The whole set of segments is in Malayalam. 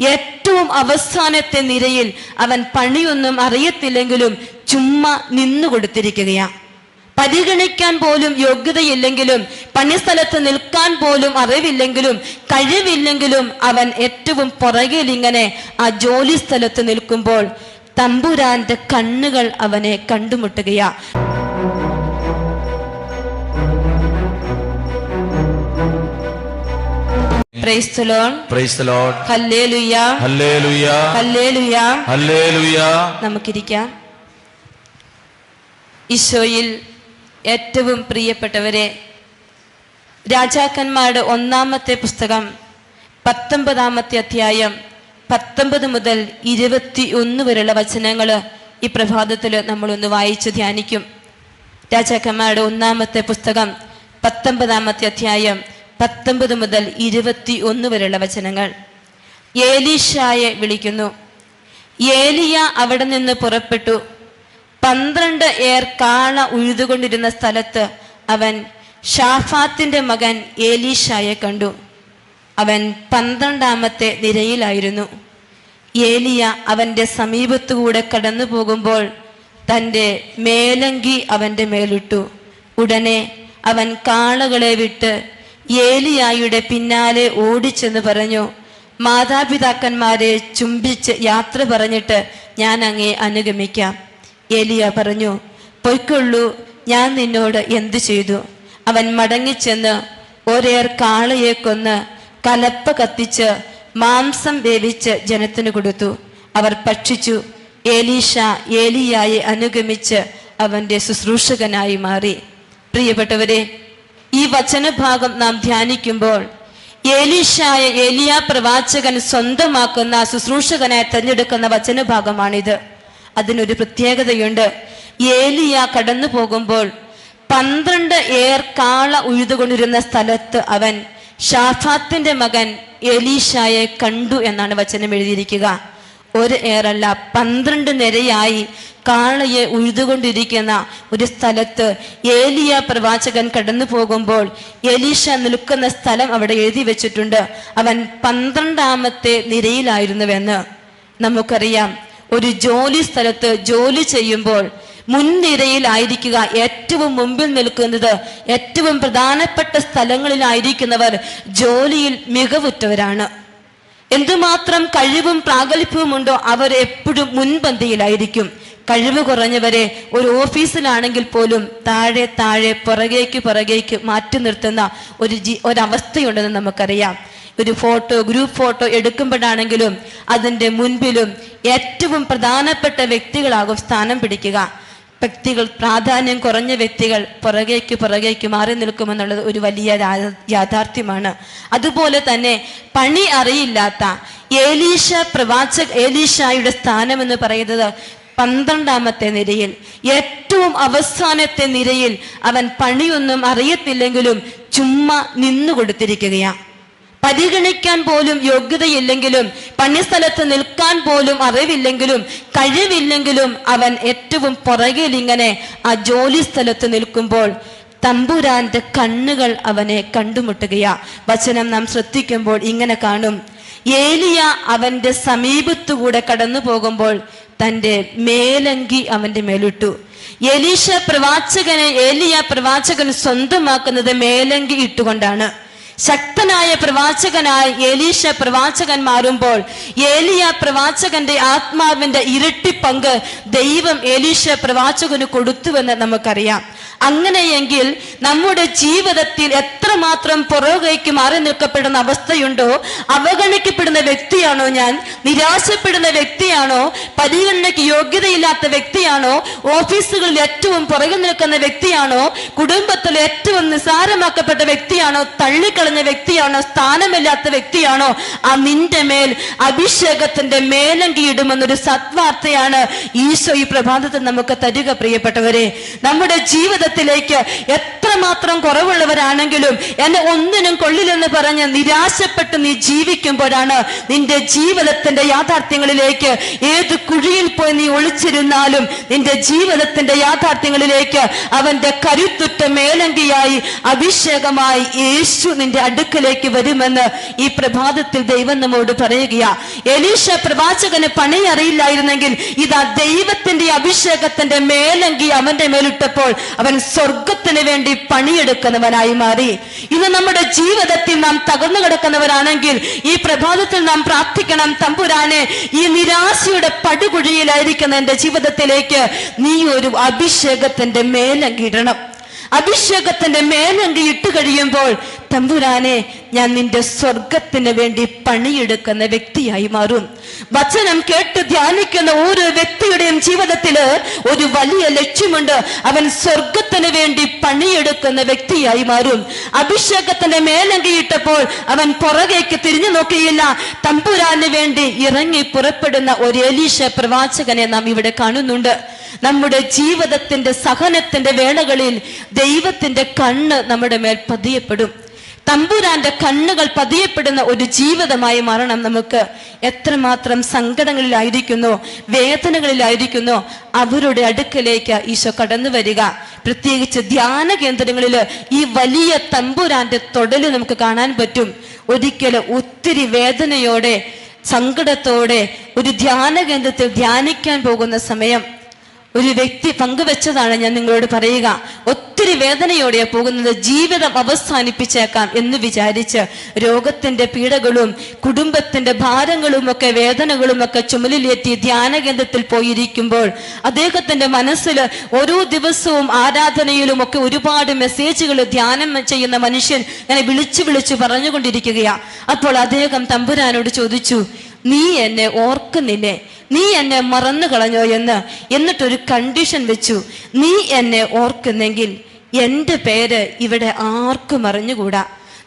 ഏറ്റവും അവസാനത്തെ നിരയിൽ അവൻ പണിയൊന്നും അറിയത്തില്ലെങ്കിലും ചുമ്മാ നിന്നു കൊടുത്തിരിക്കുകയാണ് പരിഗണിക്കാൻ പോലും യോഗ്യതയില്ലെങ്കിലും പണിസ്ഥലത്ത് നിൽക്കാൻ പോലും അറിവില്ലെങ്കിലും കഴിവില്ലെങ്കിലും അവൻ ഏറ്റവും പുറകിൽ ഇങ്ങനെ ആ ജോലി സ്ഥലത്ത് നിൽക്കുമ്പോൾ തമ്പുരാന്റെ കണ്ണുകൾ അവനെ കണ്ടുമുട്ടുകയാ. നമുക്കിരിക്കാം. ഈശോയിൽ ഏറ്റവും പ്രിയപ്പെട്ടവരെ രാജാക്കന്മാരുടെ ഒന്നാമത്തെ പുസ്തകം പത്തൊമ്പതാമത്തെ അധ്യായം പത്തൊമ്പത് മുതൽ ഇരുപത്തി ഒന്ന് വരെയുള്ള വചനങ്ങൾ ഈ പ്രഭാതത്തിൽ നമ്മളൊന്ന് വായിച്ച് ധ്യാനിക്കും. രാജാക്കന്മാരുടെ ഒന്നാമത്തെ പുസ്തകം പത്തൊമ്പതാമത്തെ അധ്യായം പത്തൊമ്പത് മുതൽ ഇരുപത്തി ഒന്ന് വരെയുള്ള വചനങ്ങൾ. ഏലീഷായെ വിളിക്കുന്നു. ഏലിയ അവിടെ നിന്ന് പുറപ്പെട്ടു. പന്ത്രണ്ട് ഏർ കാള ഉഴുതുകൊണ്ടിരുന്ന സ്ഥലത്ത് അവൻ ഷാഫാത്തിന്റെ മകൻ ഏലീഷായെ കണ്ടു. അവൻ പന്ത്രണ്ടാമത്തെ നിരയിലായിരുന്നു. ഏലിയ അവന്റെ സമീപത്തുകൂടെ കടന്നു പോകുമ്പോൾ തന്റെ മേലങ്കി അവന്റെ മേലിട്ടു. ഉടനെ അവൻ കാളകളെ വിട്ട് ഏലിയായുടെ പിന്നാലെ ഓടിച്ചെന്ന് പറഞ്ഞു. മാതാപിതാക്കന്മാരെ ചുംബിച്ച് യാത്ര പറഞ്ഞിട്ട് ഞാൻ അങ്ങേ അനുഗമിക്കാം. ഏലിയ പറഞ്ഞു പൊയ്ക്കൊള്ളൂ ഞാൻ നിന്നോട് എന്തു ചെയ്തു? അവൻ മടങ്ങിച്ചെന്ന് ഒരേർ കാളയെ കൊന്ന് കലപ്പ കത്തിച്ച് മാംസം വേവിച്ച് ജനത്തിന് കൊടുത്തു. അവർ ഭക്ഷിച്ചു. ഏലീഷ ഏലിയായെ അനുഗമിച്ച് അവന്റെ ശുശ്രൂഷകനായി മാറി. പ്രിയപ്പെട്ടവരെ ഈ വചനഭാഗം നാം ധ്യാനിക്കുമ്പോൾ ഏലീഷായ ഏലിയ പ്രവാചകൻ സ്വന്തമാക്കുന്ന ശുശ്രൂഷകനായി തെരഞ്ഞെടുക്കുന്ന വചനഭാഗമാണിത്. അതിനൊരു പ്രത്യേകതയുണ്ട്. ഏലിയ കടന്നു പോകുമ്പോൾ പന്ത്രണ്ട് ഏർ കാള ഉഴുതുകൊണ്ടിരുന്ന സ്ഥലത്ത് അവൻ ഷാഫാത്തിന്റെ മകൻ എലീഷായെ കണ്ടു എന്നാണ് വചനം എഴുതിയിരിക്കുക. ഒരു ഏറല്ല പന്ത്രണ്ട് നിരയായി കാളയെ ഉഴുതുകൊണ്ടിരിക്കുന്ന ഒരു സ്ഥലത്ത് ഏലിയ പ്രവാചകൻ കടന്നു പോകുമ്പോൾ എലീഷ നിൽക്കുന്ന സ്ഥലം അവിടെ എഴുതി വെച്ചിട്ടുണ്ട്. അവൻ പന്ത്രണ്ടാമത്തെ നിരയിലായിരുന്നുവെന്ന് നമുക്കറിയാം. ഒരു ജോലി സ്ഥലത്ത് ജോലി ചെയ്യുമ്പോൾ മുൻനിരയിലായിരിക്കുക ഏറ്റവും മുമ്പിൽ നിൽക്കുന്നത് ഏറ്റവും പ്രധാനപ്പെട്ട സ്ഥലങ്ങളിലായിരിക്കുന്നവർ ജോലിയിൽ മികവുറ്റവരാണ്. എന്തുമാത്രം കഴിവും പ്രാഗൽഭ്യവും ഉണ്ടോ അവർ എപ്പോഴും മുൻപന്തിയിലായിരിക്കും. കഴിവ് കുറഞ്ഞവരെ ഒരു ഓഫീസിലാണെങ്കിൽ പോലും താഴെ താഴെ പുറകേക്ക് പുറകേക്ക് മാറ്റി നിർത്തുന്ന ഒരു ജി ഒരവസ്ഥയുണ്ടെന്ന് നമുക്കറിയാം. ഒരു ഫോട്ടോ ഗ്രൂപ്പ് ഫോട്ടോ എടുക്കുമ്പോഴാണെങ്കിലും അതിന്റെ മുൻപിലും ഏറ്റവും പ്രധാനപ്പെട്ട വ്യക്തികളാകും സ്ഥാനം പിടിക്കുക. വ്യക്തികൾ പ്രാധാന്യം കുറഞ്ഞ വ്യക്തികൾ പുറകേക്ക് പുറകേക്ക് മാറി നിൽക്കുമെന്നുള്ളത് ഒരു വലിയ യാഥാർത്ഥ്യമാണ്. അതുപോലെ തന്നെ പണി അറിയില്ലാത്ത ഏലീഷ പ്രവാചക ഏലീഷായുടെ സ്ഥാനം എന്ന് പറയുന്നത് പന്ത്രണ്ടാമത്തെ നിരയിൽ. ഏറ്റവും അവസാനത്തെ നിരയിൽ അവൻ പണിയൊന്നും അറിയത്തില്ലെങ്കിലും ചുമ്മാ നിന്നു കൊടുത്തിരിക്കുകയാണ് പരിഗണിക്കാൻ പോലും യോഗ്യതയില്ലെങ്കിലും പണിസ്ഥലത്ത് നിൽക്കാൻ പോലും അറിവില്ലെങ്കിലും കഴിവില്ലെങ്കിലും അവൻ ഏറ്റവും പുറകിൽ ഇങ്ങനെ ആ ജോലി സ്ഥലത്ത് നിൽക്കുമ്പോൾ തമ്പുരാന്റെ കണ്ണുകൾ അവനെ കണ്ടുമുട്ടുകയാ. വചനം നാം ശ്രദ്ധിക്കുമ്പോൾ ഇങ്ങനെ കാണും. ഏലിയ അവന്റെ സമീപത്തുകൂടെ കടന്നു പോകുമ്പോൾ തന്റെ മേലങ്കി അവന്റെ മേലിട്ടു. എലീഷ പ്രവാചകനെ ഏലിയ പ്രവാചകൻ സ്വന്തമാക്കുന്നത് മേലങ്കി ഇട്ടുകൊണ്ടാണ്. ശക്തനായ പ്രവാചകനായ ഏലീഷ പ്രവാചകൻ മാറുമ്പോൾ ഏലിയ പ്രവാചകന്റെ ആത്മാവിന്റെ ഇരട്ടി പങ്ക് ദൈവം ഏലീഷ പ്രവാചകന് കൊടുത്തുവെന്ന് നമുക്കറിയാം. അങ്ങനെയെങ്കിൽ നമ്മുടെ ജീവിതത്തിൽ എത്രമാത്രം പുറകേക്ക് മാറി നിൽക്കപ്പെടുന്ന അവസ്ഥയുണ്ടോ അവഗണിക്കപ്പെടുന്ന വ്യക്തിയാണോ ഞാൻ നിരാശപ്പെടുന്ന വ്യക്തിയാണോ പരിഗണനയ്ക്ക് യോഗ്യതയില്ലാത്ത വ്യക്തിയാണോ ഓഫീസുകളിൽ ഏറ്റവും പുറകിൽ നിൽക്കുന്ന വ്യക്തിയാണോ കുടുംബത്തിൽ ഏറ്റവും നിസാരമാക്കപ്പെട്ട വ്യക്തിയാണോ തള്ളിക്കളഞ്ഞ വ്യക്തിയാണോ സ്ഥാനമില്ലാത്ത വ്യക്തിയാണോ ആ നിന്റെ മേൽ അഭിഷേകത്തിന്റെ മേലങ്കിയിടുമെന്നൊരു സത്വാർത്തയാണ് ഈശോ ഈ പ്രഭാതത്തിൽ നമുക്ക് തരിക പ്രിയപ്പെട്ടവരെ. നമ്മുടെ ജീവിത ജീവിതത്തിലേക്ക് എത്രമാത്രം കുറവുള്ളവരാണെങ്കിലും എന്നെ ഒന്നിനും കൊള്ളില്ലെന്ന് പറഞ്ഞ് നിരാശപ്പെട്ട് നീ ജീവിക്കുമ്പോഴാണ് നിന്റെ ജീവിതത്തിന്റെ യാഥാർത്ഥ്യങ്ങളിലേക്ക് ഏത് കുഴിയിൽ പോയി നീ ഒളിച്ചിരുന്നാലും നിന്റെ ജീവിതത്തിന്റെ യാഥാർത്ഥ്യങ്ങളിലേക്ക് അവന്റെ കരുത്തുറ്റ മേലങ്കിയായി അഭിഷേകമായി യേശു നിന്റെ അടുക്കലേക്ക് വരുമെന്ന് ഈ പ്രഭാതത്തിൽ ദൈവം നമ്മോട് പറയുകയാ. എലീഷ പ്രവാചകന് പണി അറിയില്ലായിരുന്നെങ്കിൽ ഇതാ ദൈവത്തിന്റെ അഭിഷേകത്തിന്റെ മേലങ്കി അവന്റെ മേലിട്ടപ്പോൾ അവൻ സ്വർഗത്തിന് വേണ്ടി പണിയെടുക്കുന്നവനായി മാറി. ഇന്ന് നമ്മുടെ ജീവിതത്തിൽ നാം തകർന്നു കിടക്കുന്നവരാണെങ്കിൽ ഈ പ്രഭാതത്തിൽ നാം പ്രാർത്ഥിക്കണം തമ്പുരാനെ ഈ നിരാശയുടെ പടുകുഴിയിലായിരിക്കുന്ന എന്റെ ജീവിതത്തിലേക്ക് നീ ഒരു അഭിഷേകത്തിന്റെ മേലങ്കി ഇടണം. അഭിഷേകത്തിന്റെ മേലങ്കി ഇട്ട് കഴിയുമ്പോൾ തമ്പുരാനെ ഞാൻ നിന്റെ സ്വർഗത്തിന് വേണ്ടി പണിയെടുക്കുന്ന വ്യക്തിയായി മാറും. വചനം കേട്ട് ധ്യാനിക്കുന്ന ഓരോ വ്യക്തിയുടെയും ജീവിതത്തിൽ ഒരു വലിയ ലക്ഷ്യമുണ്ട്. അവൻ സ്വർഗത്തിന് വേണ്ടി പണിയെടുക്കുന്ന വ്യക്തിയായി മാറും. അഭിഷേകത്തിന്റെ മേലങ്കിയിട്ടപ്പോൾ അവൻ പുറകേക്ക് തിരിഞ്ഞു നോക്കിയില്ല. തമ്പുരാന് വേണ്ടി ഇറങ്ങി പുറപ്പെടുന്ന ഒരു എലീശ പ്രവാചകനെ നാം ഇവിടെ കാണുന്നുണ്ട്. നമ്മുടെ ജീവിതത്തിന്റെ സഹനത്തിന്റെ വേളകളിൽ ദൈവത്തിന്റെ കണ്ണ് നമ്മുടെ മേൽ പതിയപ്പെടും. തമ്പുരാന്റെ കണ്ണുകൾ പതിയപ്പെടുന്ന ഒരു ജീവിതമായി മാറണം നമുക്ക്. എത്രമാത്രം സങ്കടങ്ങളിലായിരിക്കുന്നോ വേദനകളിലായിരിക്കുന്നോ അവരുടെ അടുക്കലേക്ക് ഈശോ കടന്നു വരിക. പ്രത്യേകിച്ച് ധ്യാന കേന്ദ്രങ്ങളിൽ ഈ വലിയ തമ്പുരാന്റെ തൊടൽ നമുക്ക് കാണാൻ പറ്റും. ഒരിക്കലും ഒത്തിരി വേദനയോടെ സങ്കടത്തോടെ ഒരു ധ്യാന കേന്ദ്രത്തിൽ ധ്യാനിക്കാൻ പോകുന്ന സമയം. ഒരു വ്യക്തി പങ്കുവെച്ചതാണ് ഞാൻ നിങ്ങളോട് പറയുക. ഒത്തിരി വേദനയോടെ പോകുന്നത്. ജീവിതം അവസാനിപ്പിച്ചേക്കാം എന്ന് വിചാരിച്ച് രോഗത്തിന്റെ പീഡകളും കുടുംബത്തിന്റെ ഭാരങ്ങളും ഒക്കെ വേദനകളും ഒക്കെ ചുമലിലേറ്റി ധ്യാന കേന്ദ്രത്തിൽ പോയിരിക്കുമ്പോൾ അദ്ദേഹത്തിന്റെ മനസ്സിൽ ഓരോ ദിവസവും ആരാധനയിലും ഒക്കെ ഒരുപാട് മെസ്സേജുകൾ ധ്യാനം ചെയ്യുന്ന മനുഷ്യൻ ഇങ്ങനെ വിളിച്ചു വിളിച്ചു പറഞ്ഞുകൊണ്ടിരിക്കുകയാണ് അപ്പോൾ അദ്ദേഹം തമ്പുരാനോട് ചോദിച്ചു നീ എന്നെ ഓർക്കുന്നില്ലേ? നീ എന്നെ മറന്നു കളഞ്ഞോ എന്ന് എന്നിട്ടൊരു കണ്ടീഷൻ വെച്ചു. നീ എന്നെ ഓർക്കുന്നെങ്കിൽ എന്റെ പേര് ഇവിടെ ആർക്കും അറിഞ്ഞുകൂടാ.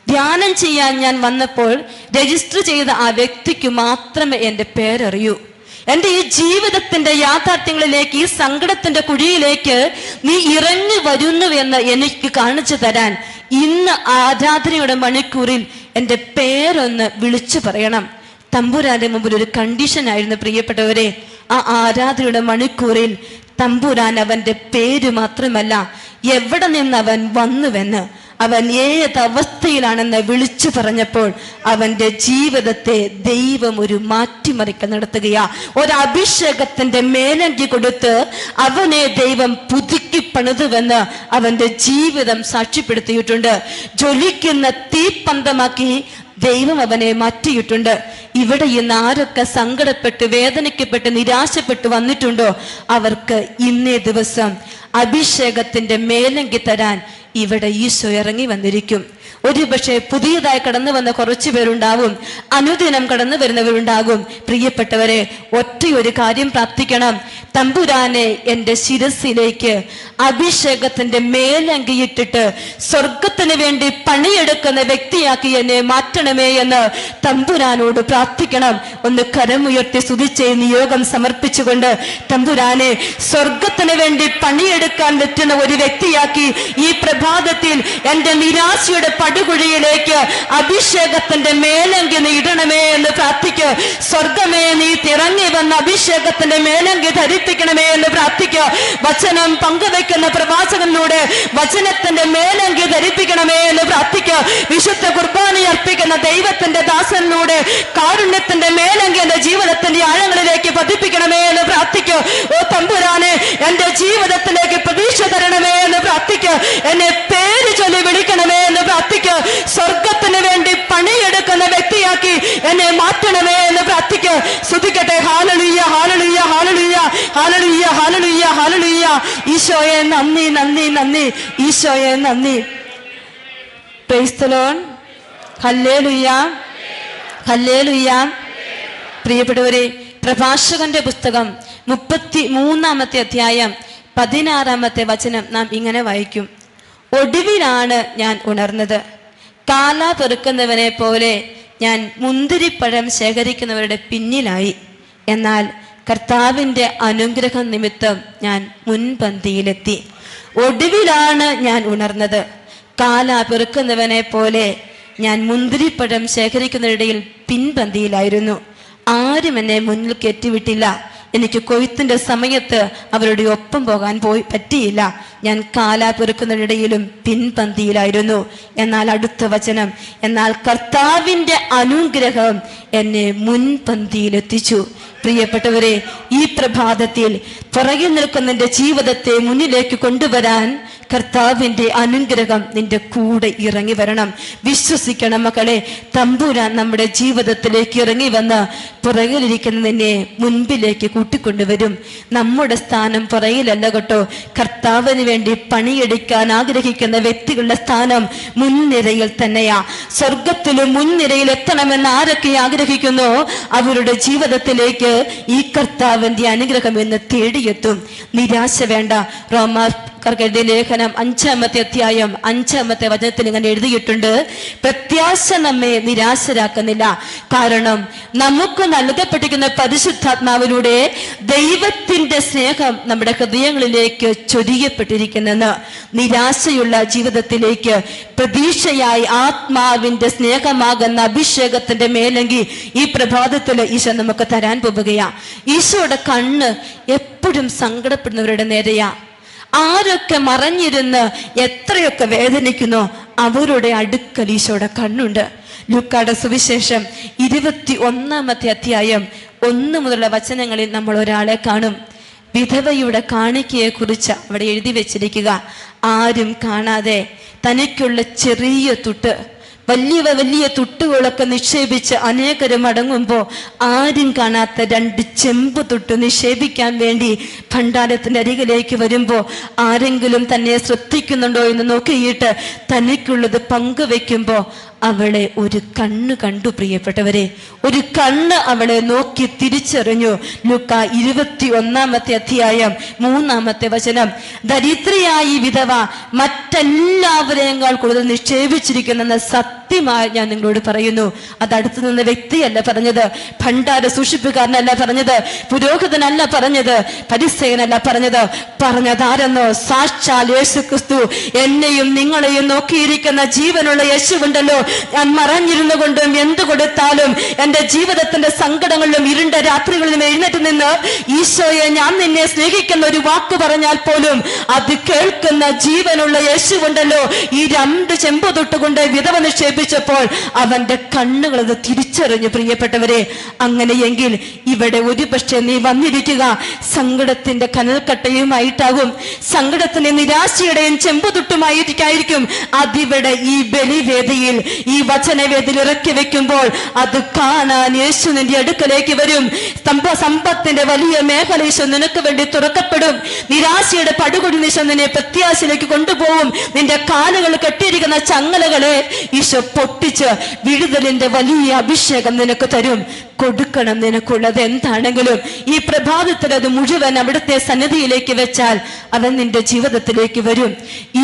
ധ്യാനം ചെയ്യാൻ ഞാൻ വന്നപ്പോൾ രജിസ്റ്റർ ചെയ്ത ആ വ്യക്തിക്ക് മാത്രമേ എന്റെ പേരറിയൂ. എന്റെ ഈ ജീവിതത്തിന്റെ യാഥാർത്ഥ്യങ്ങളിലേക്ക് ഈ സങ്കടത്തിന്റെ കുഴിയിലേക്ക് നീ ഇറങ്ങി വരുന്നുവെന്ന് എനിക്ക് കാണിച്ചു തരാൻ ഇന്ന് ആരാധനയുടെ മണിക്കൂറിൽ എന്റെ പേരൊന്ന് വിളിച്ചു പറയണം. തമ്പുരാന്റെ മുമ്പിൽ ഒരു കണ്ടീഷൻ ആയിരുന്നു പ്രിയപ്പെട്ടവരെ. ആ ആരാധനയുടെ മണിക്കൂറിൽ തമ്പുരാൻ അവന്റെ പേര് മാത്രമല്ല എവിടെ നിന്ന് അവൻ വന്നുവെന്ന് അവൻ ഏത് അവസ്ഥയിലാണെന്ന് വിളിച്ചു പറഞ്ഞപ്പോൾ അവന്റെ ജീവിതത്തെ ദൈവം ഒരു മാറ്റിമറിക്കൽ നടത്തുകയാ. ഒരു അഭിഷേകത്തിന്റെ മേലങ്കി കൊടുത്ത് അവനെ ദൈവം പുതുക്കി പണിതുവെന്ന് അവന്റെ ജീവിതം സാക്ഷ്യപ്പെടുത്തിയിട്ടുണ്ട്. ജ്വലിക്കുന്ന തീപ്പന്തമാക്കി ദൈവം അവനെ മാറ്റിയിട്ടുണ്ട്. ഇവിടെ ഇന്ന് ആരൊക്കെ സങ്കടപ്പെട്ട് വേദനിക്കപ്പെട്ട് നിരാശപ്പെട്ട് വന്നിട്ടുണ്ടോ? അവർക്ക് ഇന്നേ ദിവസം അഭിഷേകത്തിന്റെ മേലങ്കി തരാൻ ഇവിടെ ഈശോ ഇറങ്ങി വന്നിരിക്കും. ഒരുപക്ഷെ പുതിയതായി കടന്നു വന്ന കുറച്ചു പേരുണ്ടാവും. അനുദിനം കടന്നു വരുന്നവരുണ്ടാകും. പ്രിയപ്പെട്ടവരെ ഒറ്റയൊരു കാര്യം പ്രാർത്ഥിക്കണം. തമ്പുരാനെ എന്റെ ശിരസിലേക്ക് അഭിഷേകത്തിന്റെ മേലങ്കിയിട്ടിട്ട് സ്വർഗത്തിന് വേണ്ടി പണിയെടുക്കുന്ന വ്യക്തിയാക്കി എന്നെ മാറ്റണമേ എന്ന് തമ്പുരാനോട് പ്രാർത്ഥിക്കണം. ഒന്ന് കരമുയർത്തി സ്തുതിച്ച് നിയോഗം സമർപ്പിച്ചുകൊണ്ട് തമ്പുരാനെ സ്വർഗത്തിന് വേണ്ടി പണിയെടുക്കാൻ പറ്റുന്ന ഒരു വ്യക്തിയാക്കി ഈ പ്രഭാതത്തിൽ എന്റെ നിരാശയുടെ പടുകുഴിയിലേക്ക് അഭിഷേകത്തിന്റെ മേലങ്കി നീ ഇടണമേ എന്ന് പ്രാർത്ഥിക്കുക സ്വർഗമേ നീ തിറങ്ങി വന്ന അഭിഷേകത്തിന്റെ മേലങ്കി ധരിപ്പിക്കണമേ എന്ന് പ്രാർത്ഥിക്കുക വചനം പങ്കുവെക്കുന്ന പ്രവാചകനിലൂടെ വചനത്തിന്റെ മേലങ്കി ധരിപ്പിക്കണമേ എന്ന് പ്രാർത്ഥിക്കുക വിശുദ്ധ കുർബാന അർപ്പിക്കുന്ന ദൈവത്തിന്റെ ദാസനിലൂടെ കാരുണ്യത്തിന്റെ മേലങ്കി എന്റെ ജീവിതത്തിന്റെ ആഴങ്ങളിലേക്ക് പതിപ്പിക്കണമേ എന്ന് പ്രാർത്ഥിക്കുക ഓ തമ്പുരാനെ എന്റെ ജീവിതത്തിലേക്ക് പ്രതീക്ഷ തരണമേ എന്ന് പ്രാർത്ഥിക്കുക എന്നെ പേര് ചൊല്ലി വിളിക്കണമേ എന്ന് പ്രാർത്ഥിക്കുക സ്വർഗത്തിന് വേണ്ടി പണിയെടുക്കുന്ന വ്യക്തിയാക്കി എന്നെ മാറ്റണമേ എന്ന് പ്രാർത്ഥിക്ക് ശ്രദ്ധിക്കട്ടെ ഹാലളിയ ഹാലളിയ ഹാലളിയ ഹാലളിയ ഹാലളിയ ഹാലളിയ ഈശോയെ നന്ദി നന്ദി നന്ദി. ഈശോയെ നന്ദി. പ്രൈസ്തലോൺ ഹല്ലേലുയ്യ ഹല്ലേലുയ്യ പ്രിയപ്പെട്ടവരെ പ്രഭാഷകന്റെ പുസ്തകം മുപ്പത്തി മൂന്നാമത്തെ അധ്യായം പതിനാറാമത്തെ വചനം നാം ഇങ്ങനെ വായിക്കും. ഒടുവിലാണ് ഞാൻ ഉണർന്നത്. കാല പെറുക്കുന്നവനെ പോലെ ഞാൻ മുന്തിരിപ്പഴം ശേഖരിക്കുന്നവരുടെ പിന്നിലായി. എന്നാൽ കർത്താവിന്റെ അനുഗ്രഹം നിമിത്തം ഞാൻ മുൻപന്തിയിലെത്തി. ഒടുവിലാണ് ഞാൻ ഉണർന്നത്. കാല പെറുക്കുന്നവനെ പോലെ ഞാൻ മുന്തിരിപ്പഴം ശേഖരിക്കുന്നതിനിടയിൽ പിൻപന്തിയിലായിരുന്നു. ആരും എന്നെ മുന്നിൽ കയറ്റിവിട്ടില്ല. എനിക്ക് കൊയ്ത്തിന്റെ സമയത്ത് അവരുടെ ഒപ്പം പോകാൻ പോയി പറ്റിയില്ല. ഞാൻ കാലാ പെറുക്കുന്നതിനിടയിലും പിൻപന്തിയിലായിരുന്നു. എന്നാൽ അടുത്ത വചനം എന്നാൽ കർത്താവിന്റെ അനുഗ്രഹം എന്നെ മുൻപന്തിയിലെത്തിച്ചു. പ്രിയപ്പെട്ടവരെ ഈ പ്രഭാതത്തിൽ പുറകിൽ നിൽക്കുന്നതിന്റെ ജീവിതത്തെ മുന്നിലേക്ക് കൊണ്ടുവരാൻ കർത്താവിന്റെ അനുഗ്രഹം നിന്റെ കൂടെ ഇറങ്ങി വരണം. വിശ്വസിക്കണം മക്കളെ തമ്പുരാൻ നമ്മുടെ ജീവിതത്തിലേക്ക് ഇറങ്ങി വന്ന് പുറകിലിരിക്കുന്ന നിന്നെ മുൻപിലേക്ക് കൂട്ടിക്കൊണ്ടുവരും. നമ്മുടെ സ്ഥാനം പുറകിലല്ല കേട്ടോ. കർത്താവിന് വേണ്ടി പണിയെടുക്കാൻ ആഗ്രഹിക്കുന്ന വ്യക്തികളുടെ സ്ഥാനം മുൻനിരയിൽ തന്നെയാ. സ്വർഗത്തിലും മുൻനിരയിൽ എത്തണമെന്ന് ആരൊക്കെ ആഗ്രഹിക്കുന്നു? അവരുടെ ജീവിതത്തിലേക്ക് ഈ കർത്താവിന്റെ അനുഗ്രഹം എന്ന് തേടിയെത്തും. നിരാശ വേണ്ട. റോമാ കർക്കെഴുതിയ ലേഖനം അഞ്ചാമത്തെ അധ്യായം അഞ്ചാമത്തെ വചനത്തിൽ ഇങ്ങനെ എഴുതിയിട്ടുണ്ട്. പ്രത്യാശ നമ്മെ നിരാശരാക്കുന്നില്ല. കാരണം നമുക്ക് നൽകപ്പെട്ടിരിക്കുന്ന പരിശുദ്ധാത്മാവിലൂടെ ദൈവത്തിന്റെ സ്നേഹം നമ്മുടെ ഹൃദയങ്ങളിലേക്ക് ചൊരിയപ്പെട്ടിരിക്കുന്നെന്ന് നിരാശയുള്ള ജീവിതത്തിലേക്ക് പ്രതീക്ഷയായി ആത്മാവിന്റെ സ്നേഹമാകുന്ന അഭിഷേകത്തിന്റെ മേലങ്കി ഈ പ്രഭാതത്തിൽ ഈശോ നമുക്ക് തരാൻ പോവുകയാ. ഈശോയുടെ കണ്ണ് എപ്പോഴും സങ്കടപ്പെടുന്നവരുടെ നേരെയാ. ആരൊക്കെ മറഞ്ഞിരുന്ന് എത്രയൊക്കെ വേദനിക്കുന്നു അവരുടെ അടുക്കൽ ഈശോയുടെ കണ്ണുണ്ട്. ലുക്കാട സുവിശേഷം ഇരുപത്തി ഒന്നാമത്തെ അധ്യായം ഒന്ന് മുതലുള്ള വചനങ്ങളിൽ നമ്മൾ ഒരാളെ കാണും. വിധവയുടെ കാണിക്കയെ കുറിച്ച് അവിടെ എഴുതി വെച്ചിരിക്കുക. ആരും കാണാതെ തനിക്കുള്ള ചെറിയ തുട്ട് വലിയ വലിയ തുട്ടുകളൊക്കെ നിക്ഷേപിച്ച് അനേകരും മടങ്ങുമ്പോൾ ആരും കാണാത്ത രണ്ട് ചെമ്പ് തുട്ട് നിക്ഷേപിക്കാൻ വേണ്ടി ഭണ്ഡാരത്തിന്റെ അരികിലേക്ക് വരുമ്പോൾ ആരെങ്കിലും തന്നെ ശ്രദ്ധിക്കുന്നുണ്ടോ എന്ന് നോക്കിയിട്ട് തനിക്കുള്ളത് പങ്കുവെക്കുമ്പോ അവളെ ഒരു കണ്ണ് കണ്ടു പ്രിയപ്പെട്ടവരെ. ഒരു കണ്ണ് അവളെ നോക്കി തിരിച്ചറിഞ്ഞു. ലുക്ക ഇരുപത്തി ഒന്നാമത്തെ അധ്യായം മൂന്നാമത്തെ വചനം. ദരിദ്രയായി വിധവ മറ്റെല്ലാവരെയും കൂടുതൽ നിക്ഷേപിച്ചിരിക്കുന്നെന്ന് സത്യമായി ഞാൻ നിങ്ങളോട് പറയുന്നു. അത് അടുത്തു നിന്ന വ്യക്തിയല്ല പറഞ്ഞത് ഭണ്ഡാര സൂക്ഷിപ്പുകാരനല്ല പറഞ്ഞത് പുരോഹിതനല്ല പറഞ്ഞത് പരിസേനല്ല പറഞ്ഞത്. പറഞ്ഞതാരെന്നോ? സാക്ഷാൽ യേശു ക്രിസ്തു എന്നെയും നിങ്ങളെയും നോക്കിയിരിക്കുന്ന ജീവനുള്ള യേശുവുണ്ടല്ലോ. ഞാൻ മറഞ്ഞിരുന്നു കൊണ്ടും എന്ത് കൊടുത്താലും എന്റെ ജീവിതത്തിന്റെ സങ്കടങ്ങളിലും ഇരുണ്ട രാത്രികളിലും എഴുന്നേറ്റ് നിന്ന് ഈശോയെ ഞാൻ നിന്നെ സ്നേഹിക്കുന്ന ഒരു വാക്ക് പറഞ്ഞാൽ പോലും അത് കേൾക്കുന്ന ജീവനുള്ള യേശു കൊണ്ടല്ലോ ഈ രണ്ട് ചെമ്പ് തൊട്ടുകൊണ്ട് വിധവ നിക്ഷേപിച്ചപ്പോൾ അവന്റെ കണ്ണുകൾ അത് തിരിച്ചറിഞ്ഞു. പ്രിയപ്പെട്ടവരെ അങ്ങനെയെങ്കിൽ ഇവിടെ ഒരു പക്ഷേ നീ വന്നിരിക്കുക. സങ്കടത്തിന്റെ കനൽക്കട്ടയുമായിട്ടാകും. സങ്കടത്തിന്റെ നിരാശയുടെയും ചെമ്പുതൊട്ടുമായിരിക്കും അതിവിടെ ഈ ബലിവേദിയിൽ ഈ വചനവേദിയിൽ ഇറക്കി വെക്കുമ്പോൾ അത് കാണാൻ യേശു നിന്റെ അടുക്കലേക്ക് വരും. സമ്പത്തിന്റെ വലിയ മേഖല ഈശോ നിനക്ക് വേണ്ടി തുറക്കപ്പെടും. നിരാശയുടെ പടുകൊടി നിശം നിന്നെ പ്രത്യാശയിലേക്ക് കൊണ്ടുപോകും. നിന്റെ കാലുകൾ കെട്ടിയിരിക്കുന്ന ചങ്ങലകളെ ഈശോ പൊട്ടിച്ച് വിടുതലിന്റെ വലിയ അഭിഷേകം നിനക്ക് തരും. കൊടുക്കണം നിനക്കുള്ളത് എന്താണെങ്കിലും. ഈ പ്രഭാതത്തിൽ അത് മുഴുവൻ അവിടുത്തെ സന്നിധിയിലേക്ക് വെച്ചാൽ അവൻ നിന്റെ ജീവിതത്തിലേക്ക് വരും.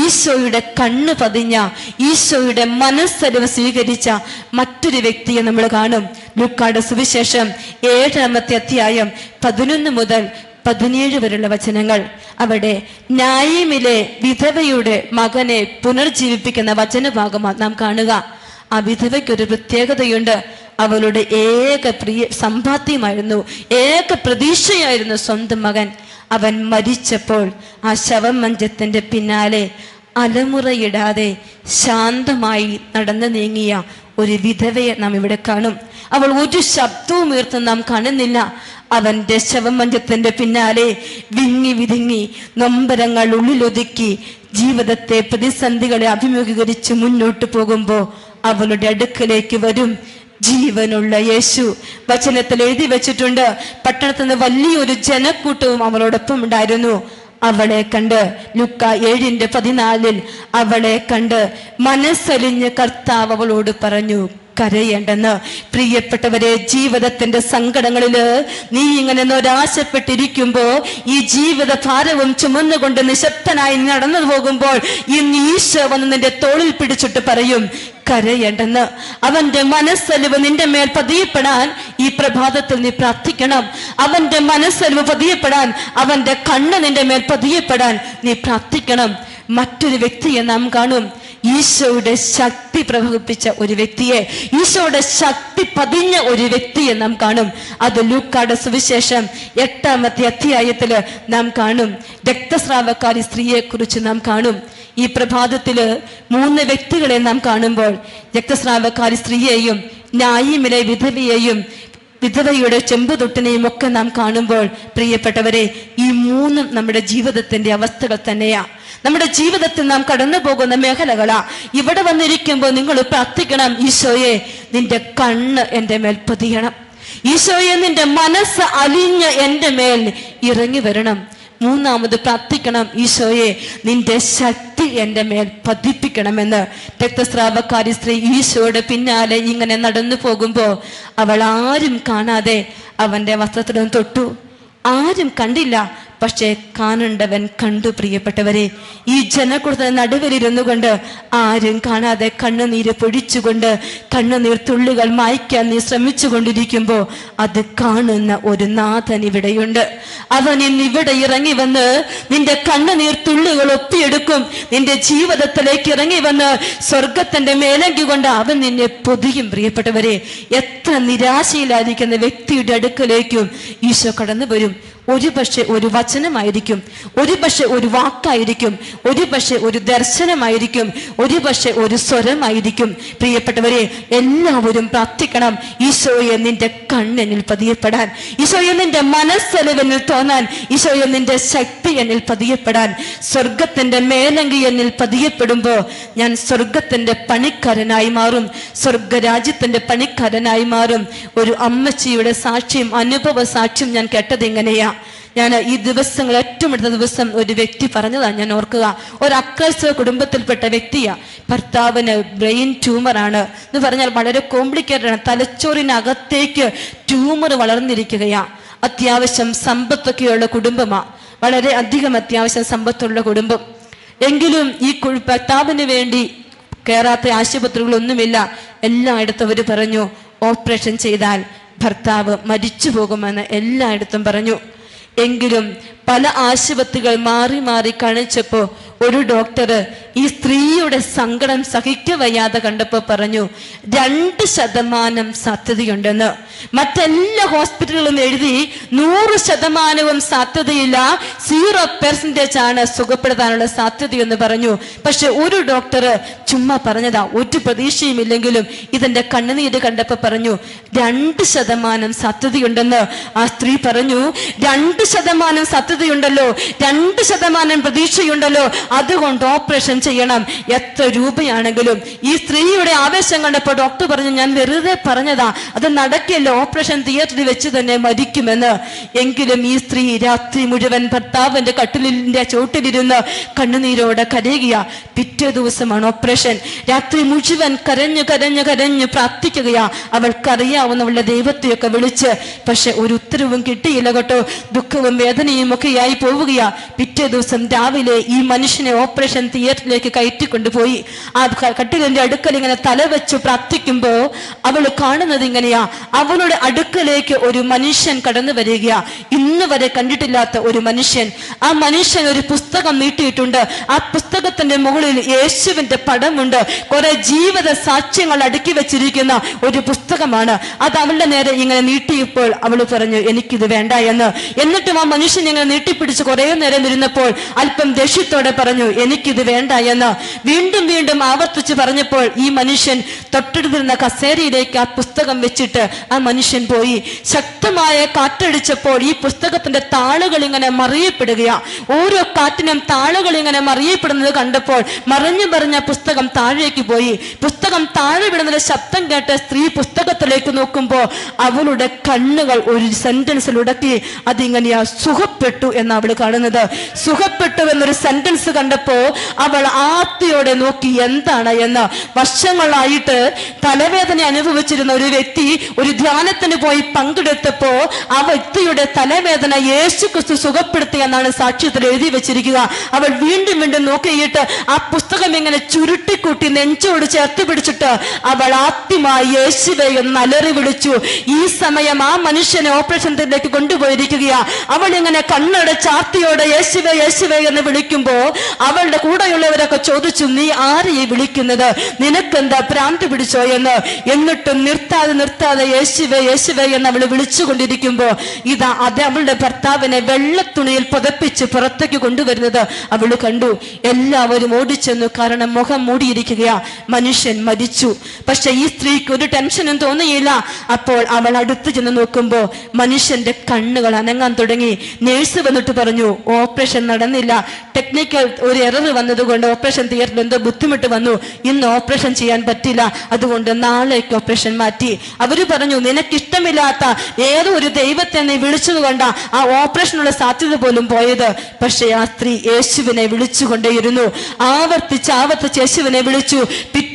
ഈശോയുടെ കണ്ണ് പതിഞ്ഞ ഈശോയുടെ മനസ്സരിവ് സ്വീകരിച്ച മറ്റൊരു വ്യക്തിയെ നമ്മൾ കാണും. ലുക്കാട് സുവിശേഷം ഏഴാമത്തെ അധ്യായം പതിനൊന്ന് മുതൽ പതിനേഴ് വരെയുള്ള വചനങ്ങൾ. അവിടെ ന്യായമിലെ വിധവയുടെ മകനെ പുനർജീവിപ്പിക്കുന്ന വചനഭാഗമാണ് നാം കാണുക. ആ വിധവയ്ക്കൊരു പ്രത്യേകതയുണ്ട്. അവളുടെ ഏക പ്രിയ സമ്പാദ്യമായിരുന്നു. ഏക പ്രതീക്ഷയായിരുന്നു സ്വന്തം മകൻ. അവൻ മരിച്ചപ്പോൾ ആ ശവമഞ്ചത്തിന്റെ പിന്നാലെ അലമുറയിടാതെ ശാന്തമായി നടന്നു നീങ്ങിയ ഒരു വിധവയെ നാം ഇവിടെ കാണും. അവൾ ഒരു ശബ്ദവും ഉയർത്തും നാം കാണുന്നില്ല. അവന്റെ ശവമഞ്ചത്തിന്റെ പിന്നാലെ വിങ്ങി വിതുങ്ങി നൊമ്പരങ്ങൾ ഉള്ളിലൊതുക്കി ജീവിതത്തെ പ്രതിസന്ധികളെ അഭിമുഖീകരിച്ച് മുന്നോട്ട് പോകുമ്പോൾ അവളുടെ അടുക്കലേക്ക് വരും. ജീവനുള്ള യേശു വചനത്തിൽ എഴുതി വെച്ചിട്ടുണ്ട്. പട്ടണത്തിൽ നിന്ന് വലിയൊരു ജനക്കൂട്ടവും അവളോടൊപ്പം ഉണ്ടായിരുന്നു. അവളെ കണ്ട് ലുക്ക ഏഴിന്റെ പതിനാലിൽ അവളെ കണ്ട് മനസ്സലിഞ്ഞ് കർത്താവ് അവളോട് പറഞ്ഞു കരയേണ്ടെന്ന് പ്രിയപ്പെട്ടവരെ ജീവിതത്തിന്റെ സങ്കടങ്ങളിൽ നീ ഇങ്ങനെ നിരാശപ്പെട്ടിരിക്കുമ്പോ ഈ ജീവിത ഭാരവും ചുമന്നുകൊണ്ട് നിശബ്ദനായി നടന്നു പോകുമ്പോൾ ഈ ഈശോ വന്ന് നിന്റെ തോളിൽ പിടിച്ചിട്ട് പറയും കരയേണ്ടെന്ന്. അവന്റെ മനസ്സലിവ് നിന്റെ മേൽ പതിയപ്പെടാൻ ഈ പ്രഭാതത്തിൽ നീ പ്രാർത്ഥിക്കണം. അവന്റെ മനസ്സലിവ് പതിയപ്പെടാൻ അവന്റെ കണ്ണ് നിന്റെ മേൽ പതിയപ്പെടാൻ നീ പ്രാർത്ഥിക്കണം. മറ്റൊരു വ്യക്തിയെ നാം കാണും. ഈശോയുടെ ശക്തി പ്രവഹിപ്പിച്ച ഒരു വ്യക്തിയെ ഈശോയുടെ ശക്തി പതിഞ്ഞ ഒരു വ്യക്തിയെ നാം കാണും. അത് ലൂക്കാട് സുവിശേഷം എട്ടാമത്തെ അധ്യായത്തിൽ നാം കാണും. രക്തസ്രാവക്കാരി സ്ത്രീയെ കുറിച്ച് നാം കാണും. ഈ പ്രഭാതത്തിൽ മൂന്ന് വ്യക്തികളെ നാം കാണുമ്പോൾ രക്തസ്രാവക്കാരി സ്ത്രീയെയും ന്യായിമിലെ വിധവയെയും വിധവയുടെ ചെമ്പുതൊട്ടിനെയും ഒക്കെ നാം കാണുമ്പോൾ പ്രിയപ്പെട്ടവരെ ഈ മൂന്നും നമ്മുടെ ജീവിതത്തിന്റെ അവസ്ഥകൾ തന്നെയാ. നമ്മുടെ ജീവിതത്തിൽ നാം കടന്നു പോകുന്ന മേഖലകളാ. ഇവിടെ വന്നിരിക്കുമ്പോൾ നിങ്ങൾ പ്രാർത്ഥിക്കണം ഈശോയെ നിന്റെ കണ്ണ് എന്റെ മേൽ പതിയണം. ഈശോയെ നിന്റെ മനസ്സ് അലിഞ്ഞ് എന്റെ മേൽ ഇറങ്ങി വരണം. മൂന്നാമത് പ്രാർത്ഥിക്കണം ഈശോയെ നിന്റെ ശക്തി എന്റെ മേൽ പതിപ്പിക്കണമെന്ന്. രക്തസ്രാവക്കാരി സ്ത്രീ ഈശോയുടെ പിന്നാലെ ഇങ്ങനെ നടന്നു പോകുമ്പോൾ അവൾ ആരും കാണാതെ അവന്റെ വസ്ത്രത്തിലും തൊട്ടു. ആരും കണ്ടില്ല പക്ഷേ കാണണ്ടവൻ കണ്ടു പ്രിയപ്പെട്ടവരെ ഈ ജനക്കൂട്ടത്തിന് നടുവിലിരുന്നു കൊണ്ട് ആരും കാണാതെ കണ്ണുനീര് പൊഴിച്ചുകൊണ്ട് കണ്ണുനീർ തുള്ളികൾ മായ്ക്കാൻ നീ ശ്രമിച്ചു കൊണ്ടിരിക്കുമ്പോ അത് കാണുന്ന ഒരു നാഥൻ ഇവിടെയുണ്ട്. അവൻ ഇന്നിവിടെ ഇറങ്ങി വന്ന് നിന്റെ കണ്ണുനീർ തുള്ളികൾ ഒപ്പിയെടുക്കും. നിന്റെ ജീവിതത്തിലേക്ക് ഇറങ്ങി വന്ന് സ്വർഗത്തിന്റെ മേലങ്കി കൊണ്ട് അവൻ നിന്നെ പൊതിയും പ്രിയപ്പെട്ടവരെ. എത്ര നിരാശയിലായിരിക്കുന്ന വ്യക്തിയുടെ അടുക്കലേക്കും ഈശോ കടന്നു വരും. ഒരു പക്ഷെ ഒരു വചനമായിരിക്കും ഒരു പക്ഷെ ഒരു വാക്കായിരിക്കും ഒരു പക്ഷെ ഒരു ദർശനമായിരിക്കും ഒരു പക്ഷെ ഒരു സ്വരമായിരിക്കും. പ്രിയപ്പെട്ടവരെ എല്ലാവരും പ്രാർത്ഥിക്കണം ഈശോയെ നിന്റെ കണ്ണെന്നിൽ പതിയപ്പെടാൻ ഈശോയെ നിന്റെ മനസ്സലവെന്നിൽ തോന്നാൻ ഈശോയെ നിന്റെ ശക്തി എന്നിൽ പതിയപ്പെടാൻ. സ്വർഗത്തിന്റെ മേലങ്കി എന്നിൽ പതിയപ്പെടുമ്പോ ഞാൻ സ്വർഗത്തിന്റെ പണിക്കാരനായി മാറും സ്വർഗരാജ്യത്തിന്റെ പണിക്കാരനായി മാറും. ഒരു അമ്മച്ചിയുടെ സാക്ഷ്യം അനുഭവ സാക്ഷ്യം ഞാൻ കേട്ടത് എങ്ങനെയാ ഞാൻ ഈ ദിവസങ്ങൾ ഏറ്റവും അടുത്ത ദിവസം ഒരു വ്യക്തി പറഞ്ഞതാണ് ഞാൻ ഓർക്കുക. ഒരു അക്രൈസ്തവ കുടുംബത്തിൽപ്പെട്ട വ്യക്തിയാ. ഭർത്താവിന് ബ്രെയിൻ ട്യൂമറാണ് എന്ന് പറഞ്ഞാൽ വളരെ കോംപ്ലിക്കേറ്റഡ് ആണ് തലച്ചോറിനകത്തേക്ക് ട്യൂമർ വളർന്നിരിക്കുകയാ. അത്യാവശ്യം സമ്പത്തൊക്കെയുള്ള കുടുംബമാ. വളരെ അധികം അത്യാവശ്യം സമ്പത്തുള്ള കുടുംബം. എങ്കിലും ഈ ഭർത്താവിന് വേണ്ടി കയറാത്ത ആശുപത്രികളൊന്നുമില്ല. എല്ലായിടത്തും അവർ പറഞ്ഞു ഓപ്പറേഷൻ ചെയ്താൽ ഭർത്താവ് മരിച്ചു പോകുമെന്ന് എല്ലായിടത്തും പറഞ്ഞു. എങ്കിലും പല ആശുപത്രികൾ മാറി മാറി കാണിച്ചപ്പോ ഒരു ഡോക്ടർ ഈ സ്ത്രീയുടെ സങ്കടം സഹിക്കവയ്യാതെ കണ്ടപ്പോൾ പറഞ്ഞു രണ്ട് ശതമാനം സാധ്യതയുണ്ടെന്ന്. മറ്റെല്ലാ ഹോസ്പിറ്റലുകളും എഴുതി നൂറ് ശതമാനവും സാധ്യതയില്ല. സീറോ പെർസെന്റേജ് ആണ് സുഖപ്പെടുത്താനുള്ള സാധ്യതയെന്ന് പറഞ്ഞു. പക്ഷെ ഒരു ഡോക്ടർ ചുമ്മാ പറഞ്ഞതാ ഒരു പ്രതീക്ഷയും ഇല്ലെങ്കിലും ഇതെന്റെ കണ്ണുനീര് കണ്ടപ്പോൾ പറഞ്ഞു രണ്ട് ശതമാനം സാധ്യതയുണ്ടെന്ന്. ആ സ്ത്രീ പറഞ്ഞു രണ്ട് ശതമാനം സത്യതയുണ്ടല്ലോ രണ്ട് ശതമാനം പ്രതീക്ഷയുണ്ടല്ലോ. അതുകൊണ്ട് ഓപ്പറേഷൻ ചെയ്യണം. എത്ര രൂപയാണെങ്കിലും ഈ സ്ത്രീയുടെ ആവേശം കണ്ടപ്പോൾ ഡോക്ടർ പറഞ്ഞു ഞാൻ വെറുതെ പറഞ്ഞതാ. അത് നടക്കില്ല. ഓപ്പറേഷൻ തിയേറ്ററിൽ വെച്ച് തന്നെ മരിക്കുമെന്ന്. എങ്കിലും ഈ സ്ത്രീ രാത്രി മുഴുവൻ ഭർത്താവിന്റെ കട്ടിലിന്റെ ചോട്ടിലിരുന്ന് കണ്ണുനീരോടെ കരയുകയാ. പിറ്റേ ദിവസമാണ് ഓപ്പറേഷൻ. രാത്രി മുഴുവൻ കരഞ്ഞു കരഞ്ഞു കരഞ്ഞു പ്രാർത്ഥിക്കുകയാ. അവൾക്കറിയാവുന്ന അവളുടെ ദൈവത്തെയൊക്കെ വിളിച്ച് പക്ഷെ ഒരു ഉത്തരവും കിട്ടിയില്ല കേട്ടോ. ദുഃഖവും വേദനയും ഒക്കെയായി പോവുകയാ. പിറ്റേ ദിവസം രാവിലെ ഈ മനുഷ്യനെ ഓപ്പറേഷൻ തിയേറ്ററിലേക്ക് കയറ്റിക്കൊണ്ടുപോയി. ആ കട്ടിലിന്റെ അടുക്കൽ ഇങ്ങനെ തല വെച്ച് പ്രാർത്ഥിക്കുമ്പോ അവൾ കാണുന്നത് ഇങ്ങനെയാ. അവളുടെ അടുക്കലേക്ക് ഒരു മനുഷ്യൻ കടന്നു വരികയാ. ഇന്ന് വരെ കണ്ടിട്ടില്ലാത്ത ഒരു മനുഷ്യൻ. ആ മനുഷ്യൻ ഒരു പുസ്തകം നീട്ടിയിട്ടുണ്ട്. ആ പുസ്തകത്തിന്റെ മുകളിൽ യേശുവിന്റെ പടമുണ്ട്. കുറെ ജീവിത സാക്ഷ്യങ്ങൾ അടുക്കി വെച്ചിരിക്കുന്ന ഒരു പുസ്തകമാണ്. അത് അവളുടെ നേരെ ഇങ്ങനെ നീട്ടിയപ്പോൾ അവൾ പറഞ്ഞു എനിക്കിത് വേണ്ട എന്ന്. എന്നിട്ടും ആ മനുഷ്യൻ ഇങ്ങനെ നീട്ടിപ്പിടിച്ച് കുറെ നേരം ഇരുന്നപ്പോൾ അല്പം ദേഷ്യത്തോടെ എനിക്കിത് വേണ്ട എന്ന് വീണ്ടും വീണ്ടും ആവർത്തിച്ച് പറഞ്ഞപ്പോൾ ഈ മനുഷ്യൻ തൊട്ടടുത്തിരുന്ന കസേരയിലേക്ക് ആ പുസ്തകം വെച്ചിട്ട് ആ മനുഷ്യൻ പോയി. ശക്തമായ കാറ്റടിച്ചപ്പോൾ ഈ പുസ്തകത്തിന്റെ താളുകൾ ഇങ്ങനെ മറിയപ്പെടുകയാ. ഓരോ കാറ്റിനും താളുകൾ ഇങ്ങനെ മറിയപ്പെടുന്നത് കണ്ടപ്പോൾ മറിഞ്ഞു പറഞ്ഞ പുസ്തകം താഴേക്ക് പോയി. പുസ്തകം താഴെ വിടുന്ന ശബ്ദം കേട്ട് സ്ത്രീ പുസ്തകത്തിലേക്ക് നോക്കുമ്പോൾ അവളുടെ കണ്ണുകൾ ഒരു സെന്റൻസിൽ ഉടക്കി. അതിങ്ങനെയാ സുഖപ്പെട്ടു എന്ന് അവൾ കാണുന്നത്. സുഖപ്പെട്ടു എന്നൊരു സെന്റൻസ് കണ്ടപ്പോ അവൾ ആർത്തിയോടെ നോക്കി എന്താണ്? എന്ന് വർഷങ്ങളായിട്ട് തലവേദന അനുഭവിച്ചിരുന്ന ഒരു വ്യക്തി ഒരു ധ്യാനത്തിന് പോയി പങ്കെടുത്തപ്പോ ആ വ്യക്തിയുടെ തലവേദന യേശു ക്രിസ്തു സുഖപ്പെടുത്തി എന്നാണ് സാക്ഷ്യത്തിൽ എഴുതി വെച്ചിരിക്കുക. അവൾ വീണ്ടും വീണ്ടും നോക്കിയിട്ട് ആ പുസ്തകം ഇങ്ങനെ ചുരുട്ടിക്കൂട്ടി നെഞ്ചോട് ചേർത്ത് പിടിച്ചിട്ട് അവൾ ആദ്യമായി യേശുവെ എന്ന് അലറി വിളിച്ചു. ഈ സമയം ആ മനുഷ്യനെ ഓപ്പറേഷൻ തിയേറ്ററിലേക്ക് കൊണ്ടുപോയിരിക്കുകയാ. അവൾ ഇങ്ങനെ കണ്ണട ചാർത്തിയോടെ യേശുവെ യേശുവെ എന്ന് വിളിക്കുമ്പോ അവളുടെ കൂടെയുള്ളവരൊക്കെ ചോദിച്ചു നീ ആരെയെ വിളിക്കുന്നത്? നിനക്കെന്താ പ്രാന്ത് പിടിച്ചോ എന്ന്? എന്നിട്ടും നിർത്താതെ നിർത്താതെ യേശുവേ യേശുവേ എന്ന് അവൾ വിളിച്ചുകൊണ്ടിരിക്കുമ്പോ ഇതാ അത് അവളുടെ ഭർത്താവിനെ വെള്ളത്തുണിയിൽ പുതപ്പിച്ച് പുറത്തേക്ക് കൊണ്ടുവരുന്നത് അവൾ കണ്ടു. എല്ലാവരും ഓടിച്ചെന്നു കാരണം മുഖം മൂടിയിരിക്കുകയാ. മനുഷ്യൻ മരിച്ചു. പക്ഷെ ഈ സ്ത്രീക്ക് ഒരു ടെൻഷനും തോന്നിയില്ല. അപ്പോൾ അവൾ അടുത്ത് ചെന്ന് നോക്കുമ്പോ മനുഷ്യന്റെ കണ്ണുകൾ അനങ്ങാൻ തുടങ്ങി. നേഴ്സ് വന്നിട്ട് പറഞ്ഞു ഓപ്പറേഷൻ നടന്നില്ല. ടെക്നിക്കൽ ഒരു എറർ വന്നതുകൊണ്ട് ഓപ്പറേഷൻ തിയേറ്ററിൽ എന്തോ ബുദ്ധിമുട്ട് വന്നു. ഇന്ന് ഓപ്പറേഷൻ ചെയ്യാൻ പറ്റില്ല. അതുകൊണ്ട് നാളേക്ക് ഓപ്പറേഷൻ മാറ്റി. അവർ പറഞ്ഞു നിനക്കിഷ്ടമില്ലാത്ത ഏതോ ഒരു ദൈവത്തെ നീ വിളിച്ചത് കൊണ്ട ആ ഓപ്പറേഷനുള്ള സാധ്യത പോലും പോയത്. പക്ഷേ ആ സ്ത്രീ യേശുവിനെ വിളിച്ചുകൊണ്ടേയിരുന്നു. ആവർത്തിച്ച് ആവർത്തിച്ച് യേശുവിനെ വിളിച്ചു.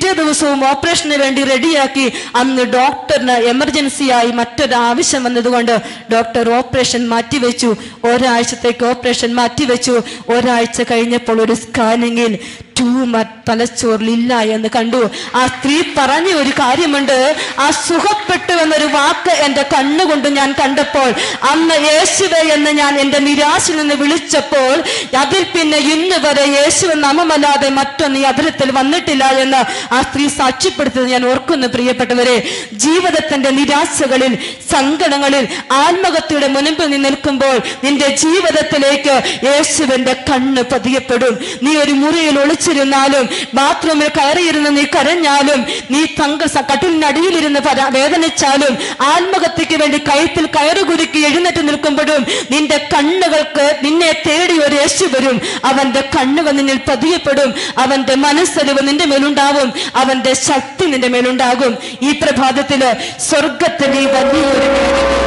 പിറ്റേ ദിവസവും ഓപ്പറേഷന് വേണ്ടി റെഡിയാക്കി അന്ന് ഡോക്ടറിന് എമർജൻസിയായി മറ്റൊരു ആവശ്യം വന്നതുകൊണ്ട് ഡോക്ടർ ഓപ്പറേഷൻ മാറ്റിവെച്ചു. ഒരാഴ്ചത്തേക്ക് ഓപ്പറേഷൻ മാറ്റിവെച്ചു. ഒരാഴ്ച കഴിഞ്ഞപ്പോൾ ഒരു സ്കാനിങ്ങിൽ ട്യൂമർ തലച്ചോറിലില്ല എന്ന് കണ്ടു. ആ സ്ത്രീ പറഞ്ഞ ഒരു കാര്യമുണ്ട്. ആ സുഖപ്പെട്ടു എന്നൊരു വാക്ക് എന്റെ കണ്ണുകൊണ്ട് ഞാൻ കണ്ടപ്പോൾ അന്ന് യേശുവെ എന്ന് ഞാൻ എന്റെ നിരാശയിൽ നിന്ന് വിളിച്ചപ്പോൾ അതിൽ പിന്നെ ഇന്ന് വരെ യേശു നാമമല്ലാതെ മറ്റൊന്ന് അതിരത്തിൽ വന്നിട്ടില്ല എന്ന് ആ സ്ത്രീ സാക്ഷ്യപ്പെടുത്തുന്നത് ഞാൻ ഓർക്കുന്നു പ്രിയപ്പെട്ടവരെ. ജീവിതത്തിന്റെ നിരാശകളിൽ സങ്കടങ്ങളിൽ ആത്മഹത്യയുടെ മുൻപിൽ നീ നിൽക്കുമ്പോൾ നിന്റെ ജീവിതത്തിലേക്ക് യേശുവിന്റെ കണ്ണ് പതിയപ്പെടും. നീ ഒരു മുറിയിൽ ഒളിച്ചിരുന്നാലും ബാത്റൂമിൽ കയറിയിരുന്ന് നീ കരഞ്ഞാലും നീ തങ്ക കട്ടിലിനടിയിലിരുന്ന് വേദനിച്ചാലും ആത്മഹത്യക്ക് വേണ്ടി കയത്തിൽ കയറുകുരുക്കി എഴുന്നേറ്റ് നിൽക്കുമ്പോഴും നിന്റെ കണ്ണുകൾക്ക് നിന്നെ തേടി ഒരു യേശു വരും. അവന്റെ കണ്ണുകൾ നിന്നിൽ പതിയപ്പെടും. അവന്റെ മനസ്സലിവ് നിന്റെ മേലുണ്ടാവും. അവന്റെ ശക്തി നിന്റെ മേലുണ്ടാകും. ഈ പ്രഭാതത്തിൽ സ്വർഗത്തിൽ വലിയൊരു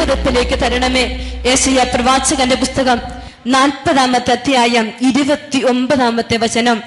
ജീവിതത്തിലേക്ക് തരണമേ. യേശയ്യ പ്രവാചകന്റെ പുസ്തകം നാൽപ്പതാമത്തെ അധ്യായം ഇരുപത്തി ഒമ്പതാമത്തെ വചനം.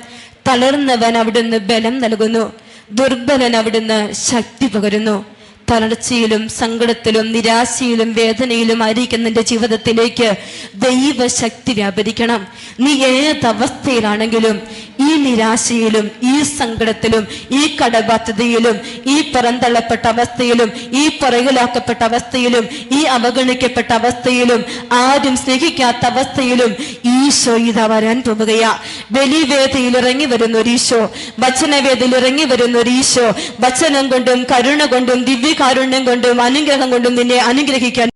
തളർന്നവൻ അവിടുന്ന് ബലം നൽകുന്നു. ദുർബലൻ അവിടുന്ന് ശക്തി പകരുന്നു. തളർച്ചയിലും സങ്കടത്തിലും നിരാശയിലും വേദനയിലും ആയിരിക്കുന്ന നിന്റെ ജീവിതത്തിലേക്ക് ദൈവശക്തി വ്യാപരിക്കണം. നീ ഏതവസ്ഥയിലാണെങ്കിലും ഈ നിരാശയിലും ഈ സങ്കടത്തിലും ഈ കടബാധ്യതയിലും ഈ പുറന്തള്ളപ്പെട്ട അവസ്ഥയിലും ഈ പുറകിലാക്കപ്പെട്ട അവസ്ഥയിലും ഈ അവഗണിക്കപ്പെട്ട അവസ്ഥയിലും ആരും സ്നേഹിക്കാത്ത അവസ്ഥയിലും ഈശോ ഇതാ വരാൻ പോവുകയാ ബലിവേദയിൽ ഇറങ്ങി വരുന്ന ഒരു ഈശോ വചനവേദയിൽ ഇറങ്ങി വരുന്ന ഒരു ഈശോ വചനം കൊണ്ടും കരുണ കൊണ്ടും ദിവ്യകാരുണ്യം കൊണ്ടും അനുഗ്രഹം കൊണ്ടും നിന്നെ അനുഗ്രഹിക്കാൻ